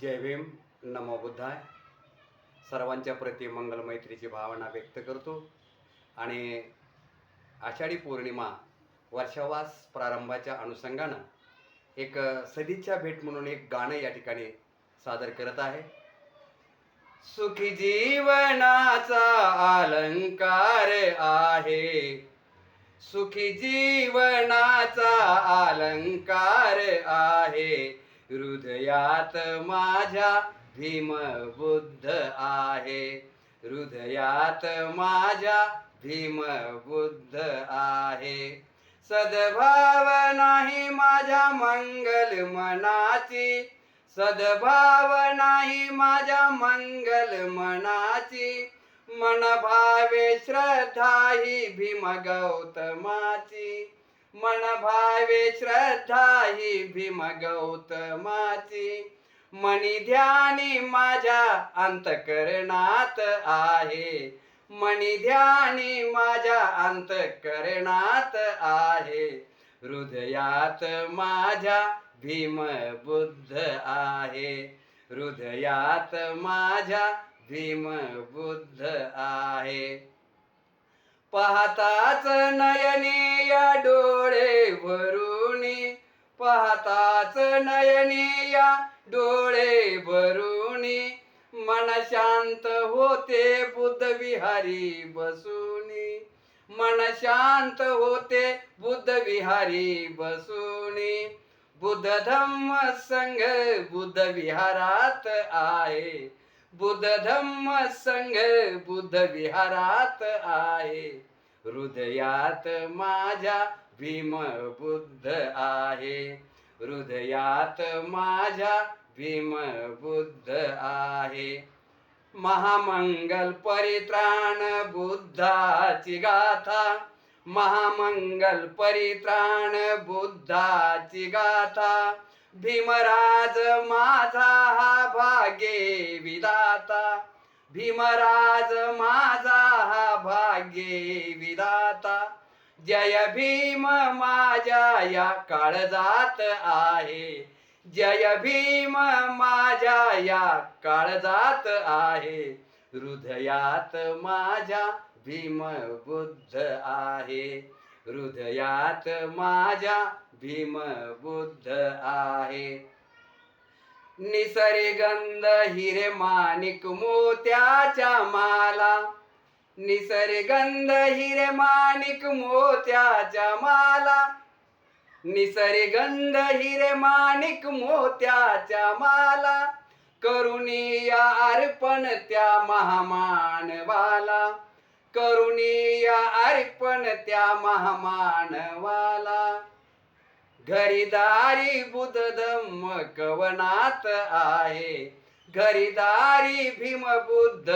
जय भीम. नमो बुद्धाय. सर्वांच्या प्रती मंगल मैत्रीची भावना व्यक्त करतो. आणि आषाढी पौर्णिमा वर्षावास प्रारंभाच्या अनुषंगानं एक सदिच्छा भेट म्हणून एक गाणं या ठिकाणी सादर करत आहे. सुखी जीवनाचा अलंकार आहे. सुखी जीवनाचा अलंकार आहे. हृदयात माझ्या भीम बुद्ध आहे. हृदयात माझ्या भीम बुद्ध आहे. सद्भाव नाही माझ्या मंगल मनाची. सद्भाव नाही माझ्या मंगल मनाची. मन भावे श्रद्धा ही भीम गौतमाची. मन भावे श्रद्धा ही भीम गौतमाची. मणी ध्यानी माझ्या अंतकरणात आहे. मणी ध्यानी माझ्या अंतकरणात आहे. हृदयात माझ्या भीम बुद्ध आहे. हृदयात माझ्या भीम बुद्ध आहे. पाहताच नयनी या डोळे भरुणी पाहताच नयनी या डोळे भरुणी मन शांत होते बुद्ध विहारी बसुनी. मन शांत होते बुद्ध विहारी बसुनी. बुद्ध धम्म संघ बुद्ध विहारात आहे. बुद्ध धम्म संघ बुद्ध विहारात आहे. हृदयात माझ्या भीम बुद्ध आहे. हृदयात माझ्या भीम बुद्ध आहे. महामंगल परित्राण बुद्धाची गाथा. महामंगल परित्राण बुद्धाची गाथा. भीमराज माझा हा विदाता. भीमराज माझा हा भाग्ये विदाता. जय भीम माझ्या या काळजात आहे. जय भीम माझ्या या काळजात आहे. हृदयात माझ्या भीम बुद्ध आहे. हृदयात माझ्या भीम बुद्ध आहे. निसर्गंध हिरे माणिक मोत्याच्या माला. निसर्गंध हिरे माणिक मोत्याच्या माला. निसर्गंध हिरे माणिक मोत्याच्या माला. करुणीया अर्पण त्या महामानवाला. करुणीया अर्पण त्या महामानवाला. घरीदारी बुद्ध धम्म कवनात आहे. घरीदारी भीम बुद्ध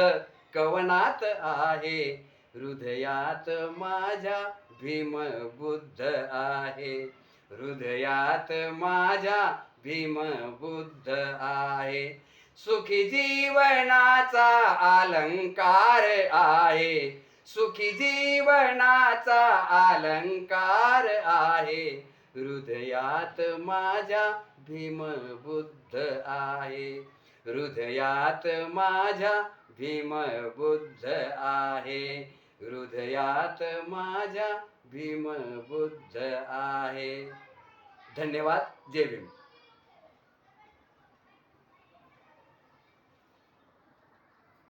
कवनात आहे. हृदयात माझ्या भीम बुद्ध आहे. हृदयात माझ्या भीम बुद्ध आहे. सुखी जीवनाचा अलंकार आहे. सुखी जीवनाचा अलंकार आहे. हृदयात माझ्या भीम बुद्ध आहे. हृदयात माझ्या भीम बुद्ध आहे. हृदयात माझ्या भीम बुद्ध आहे. धन्यवाद. जय भीम.